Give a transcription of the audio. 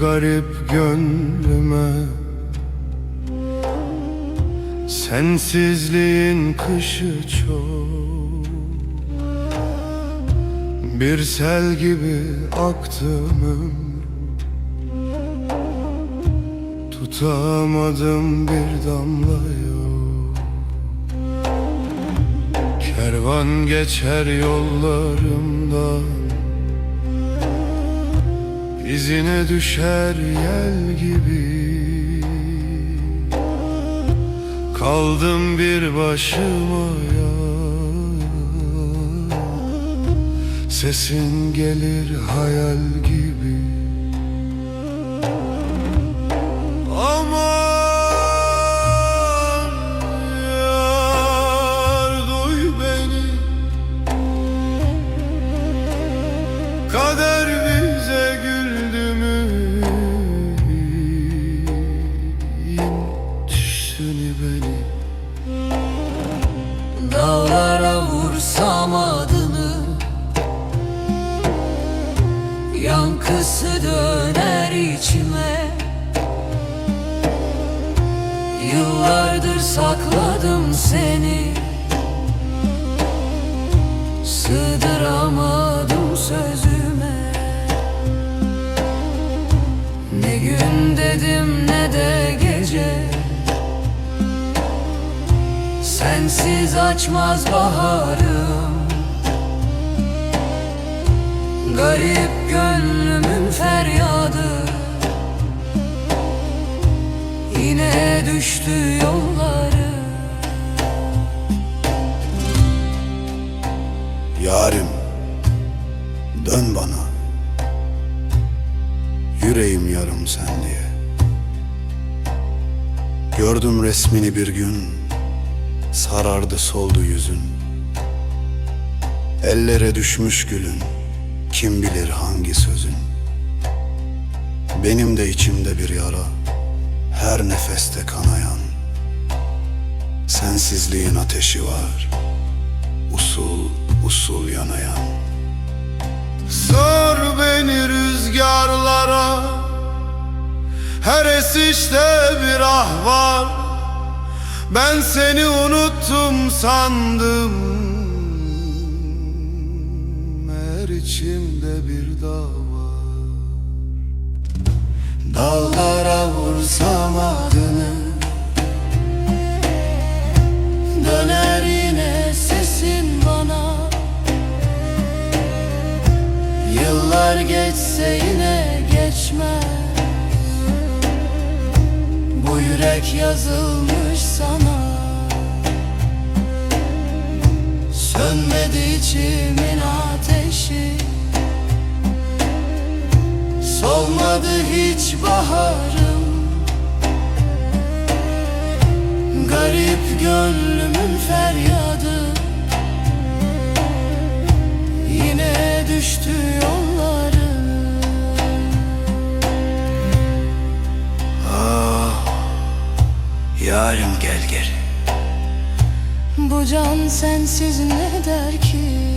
garip gönlüme. Sensizliğin kışı çok. Bir sel gibi aktım Tutamadım bir damla yok Kervan geçer yollarımdan İzine düşer yel gibi. Kaldım bir başıma ya. Sesin gelir hayal gibi Yankısı döner içime. Yıllardır sakladım seni. Sığdıramadım sözüme. Ne gün dedim ne de gece. Sensiz açmaz baharım Garip gönlümün feryadı. Yine düştü yolları. Yarim dön bana. Yüreğim yarım sen diye. Gördüm resmini bir gün Sarardı soldu yüzün. Ellere düşmüş gülün Kim bilir hangi sözün? Benim de içimde bir yara Her nefeste kanayan. Sensizliğin ateşi var Usul usul yanayan. Sor beni rüzgarlara Her esişte bir ah var Ben seni unuttum sandım Meğer içimde bir dağ var. Dağlara vursam adını Döner yine sesin bana. Yıllar geçse yine geçmez. Bu yürek yazılmış Sönmedi içimin ateşi. Solmadı hiç baharım. Garip gönlümün feryadı. Yine düştü yolları Yarim gel geri bu can sensiz ne der ki?